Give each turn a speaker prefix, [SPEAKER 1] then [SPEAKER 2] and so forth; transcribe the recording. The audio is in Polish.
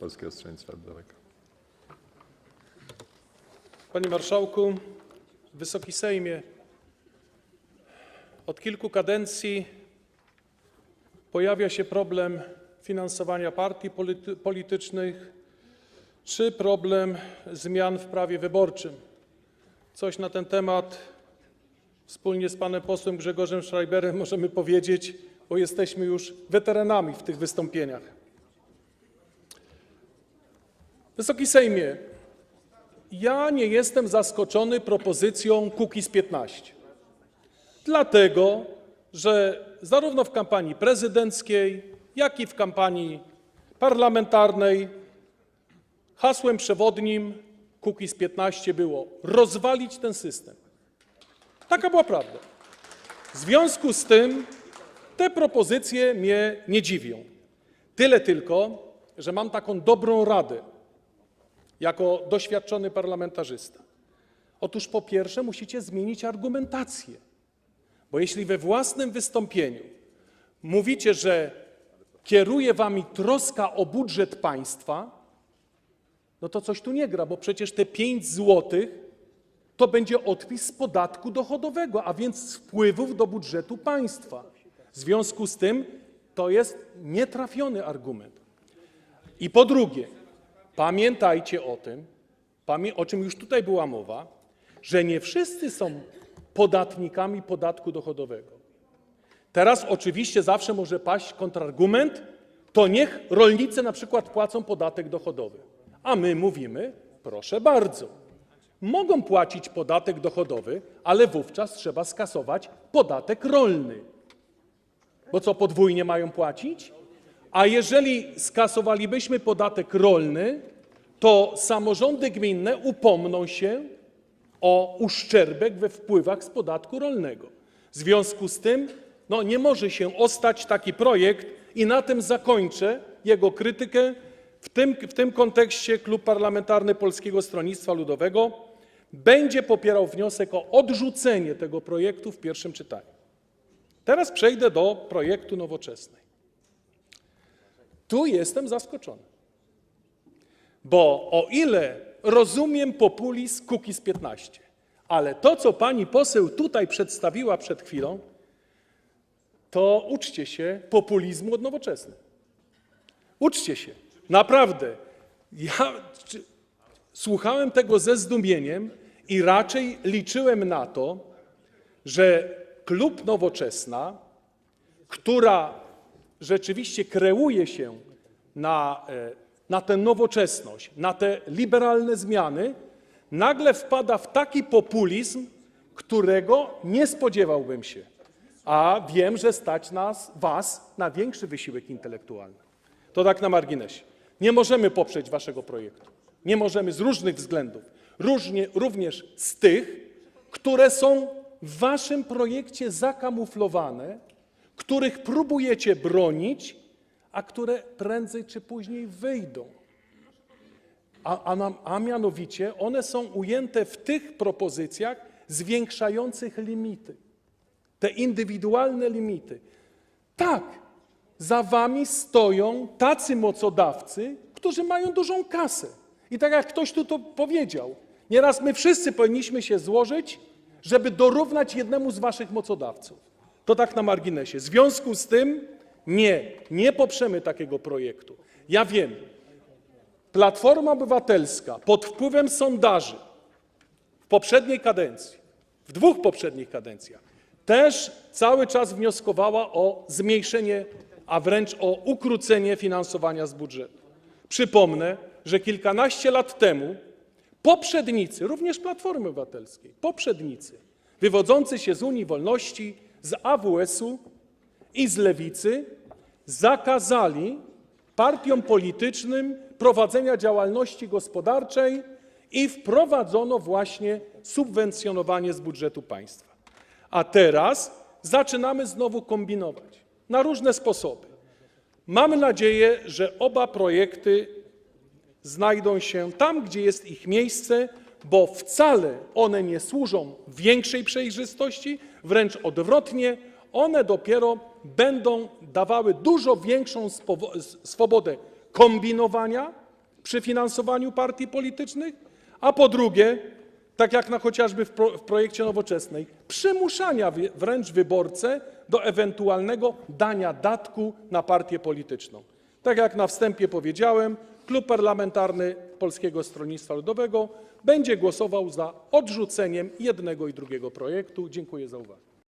[SPEAKER 1] Polskiego Stronnictwa Ludowego.
[SPEAKER 2] Panie Marszałku, Wysoki Sejmie, od kilku kadencji pojawia się problem finansowania partii polity- politycznych czy problem zmian w prawie wyborczym. Coś na ten temat wspólnie z panem posłem Grzegorzem Schreiberem możemy powiedzieć, bo jesteśmy już weteranami w tych wystąpieniach. Wysoki Sejmie, ja nie jestem zaskoczony propozycją Kukiz 15. Dlatego, że zarówno w kampanii prezydenckiej, jak i w kampanii parlamentarnej hasłem przewodnim Kukiz 15 było rozwalić ten system. Taka była prawda. W związku z tym te propozycje mnie nie dziwią. Tyle tylko, że mam taką dobrą radę jako doświadczony parlamentarzysta. Otóż po pierwsze musicie zmienić argumentację, bo jeśli we własnym wystąpieniu mówicie, że kieruje wami troska o budżet państwa, no to coś tu nie gra, bo przecież te 5 złotych to będzie odpis z podatku dochodowego, a więc z wpływów do budżetu państwa. W związku z tym to jest nietrafiony argument. I po drugie, pamiętajcie o tym, o czym już tutaj była mowa, że nie wszyscy są podatnikami podatku dochodowego. Teraz oczywiście zawsze może paść kontrargument, to niech rolnicy na przykład płacą podatek dochodowy. A my mówimy, proszę bardzo, mogą płacić podatek dochodowy, ale wówczas trzeba skasować podatek rolny. Bo co, podwójnie mają płacić? A jeżeli skasowalibyśmy podatek rolny, to samorządy gminne upomną się o uszczerbek we wpływach z podatku rolnego. W związku z tym no, nie może się ostać taki projekt i na tym zakończę jego krytykę. W tym, w tym kontekście Klub Parlamentarny Polskiego Stronnictwa Ludowego będzie popierał wniosek o odrzucenie tego projektu w pierwszym czytaniu. Teraz przejdę do projektu nowoczesnej. Tu jestem zaskoczony. Bo o ile rozumiem populizm Kukiz 15, ale to, co pani poseł tutaj przedstawiła przed chwilą, to uczcie się populizmu od nowoczesnej. Uczcie się. Naprawdę. Ja czy, słuchałem tego ze zdumieniem i raczej liczyłem na to, że klub Nowoczesna, która rzeczywiście kreuje się na, e, na tę nowoczesność, na te liberalne zmiany, nagle wpada w taki populizm, którego nie spodziewałbym się. A wiem, że stać nas, was na większy wysiłek intelektualny. To tak na marginesie. Nie możemy poprzeć waszego projektu. Nie możemy z różnych względów. Różnie, również z tych, które są w waszym projekcie zakamuflowane, których próbujecie bronić, a które prędzej czy później wyjdą. A, a, a mianowicie one są ujęte w tych propozycjach zwiększających limity, te indywidualne limity. Tak, za wami stoją tacy mocodawcy, którzy mają dużą kasę. I tak jak ktoś tu to powiedział, nieraz my wszyscy powinniśmy się złożyć, żeby dorównać jednemu z waszych mocodawców. To tak na marginesie. W związku z tym nie, nie poprzemy takiego projektu. Ja wiem, Platforma Obywatelska pod wpływem sondaży w poprzedniej kadencji, w dwóch poprzednich kadencjach, też cały czas wnioskowała o zmniejszenie, a wręcz o ukrócenie finansowania z budżetu. Przypomnę, że kilkanaście lat temu poprzednicy, również Platformy Obywatelskiej, poprzednicy, wywodzący się z Unii Wolności, z AWS-u i z Lewicy, zakazali partiom politycznym prowadzenia działalności gospodarczej i wprowadzono właśnie subwencjonowanie z budżetu państwa. A teraz zaczynamy znowu kombinować na różne sposoby. Mamy nadzieję, że oba projekty znajdą się tam, gdzie jest ich miejsce, bo wcale one nie służą większej przejrzystości, wręcz odwrotnie, one dopiero będą dawały dużo większą swobodę kombinowania, przy finansowaniu partii politycznych, a po drugie, tak jak chociażby w, pro, w projekcie nowoczesnej, przymuszania wręcz wyborcę do ewentualnego dania datku na partię polityczną. Tak jak na wstępie powiedziałem, Klub Parlamentarny Polskiego Stronnictwa Ludowego będzie głosował za odrzuceniem jednego i drugiego projektu. Dziękuję za uwagę.